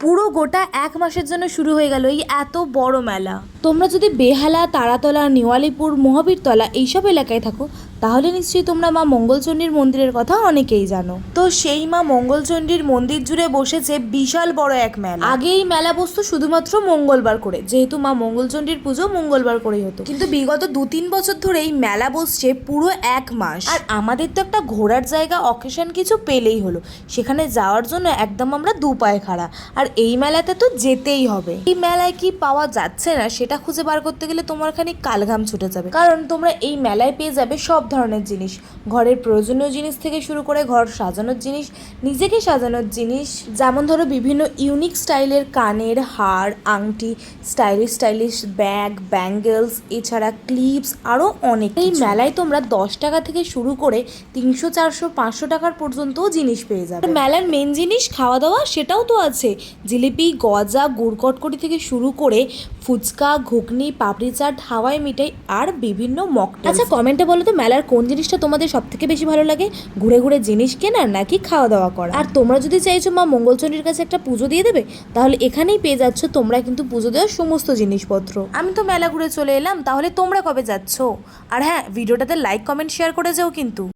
পুরো গোটা এক মাসের জন্য শুরু হয়ে গেল এই এত বড় মেলা। তোমরা যদি বেহালা তারাতলা নেওয়ালিপুর মহাবীরতলা এইসব এলাকায় থাকো তাহলে নিশ্চয়ই তোমরা মা মঙ্গলচণ্ডীর মন্দিরের কথা অনেকেই জানো। তো সেই মা মঙ্গলচণ্ডীর মন্দির জুড়ে বসেছে বিশাল বড় এক মেলা। আগে এই মেলা বসতো শুধুমাত্র মঙ্গলবার করে যেহেতু মা মঙ্গলচণ্ডীর পুজো মঙ্গলবার করেই হতো। কিন্তু বিগত দু তিন বছর ধরে এই মেলা বসছে পুরো এক মাস। আর আমাদের তো একটা ঘোরার জায়গা অকেশন কিছু পেলেই হলো। সেখানে যাওয়ার জন্য একদম আমরা দু পায়ে খাড়া। আর এই মেলাতে তো যেতেই হবে। এই মেলায় কি পাওয়া যাচ্ছে না সেটা খুঁজে বার করতে গেলে তোমার খানিক কালঘাম ছুটে যাবে। কারণ তোমরা এই মেলায় পেয়ে যাবে সব ধরনের জিনিস। ঘরের প্রয়োজনীয় জিনিস থেকে শুরু করে ঘর সাজানোর জিনিস নিজেকে সাজানোর জিনিস যেমন ধরো বিভিন্ন ইউনিক স্টাইলের কানের হার আংটি স্টাইলিশ স্টাইলিশ ব্যাগ ব্যাঙ্গেলস এছাড়া ক্লিপস আরও অনেক এই মেলায় তোমরা দশ টাকা থেকে শুরু করে তিনশো চারশো পাঁচশো টাকার পর্যন্তও জিনিস পেয়ে যাবে। মেলার মেন জিনিস খাওয়া দাওয়া সেটাও তো আছে। জিলিপি গজা গুড় কটকটি থেকে শুরু করে ফুচকা ঘুগনি পাপড়ি চাট হাওয়াই মিঠাই আর বিভিন্ন মকটেল আচ্ছা কমেন্টে বলো তো মেলার কোন জিনিসটা তোমাদের সব থেকে বেশি ভালো লাগে? ঘুরে ঘুরে জিনিস কেনার নাকি খাওয়া দাওয়া করা আর তোমরা যদি চাইছো মা মঙ্গলচণ্ডীর কাছে একটা পুজো দিয়ে দেবে তাহলে এখানেই পেয়ে যাচ্ছ তোমরা কিন্তু পুজো দেওয়ার সমস্ত জিনিসপত্র। আমি তো মেলা ঘুরে চলে এলাম তাহলে তোমরা কবে যাচ্ছ? আর হ্যাঁ ভিডিওটাতে লাইক কমেন্ট শেয়ার করে যাও কিন্তু।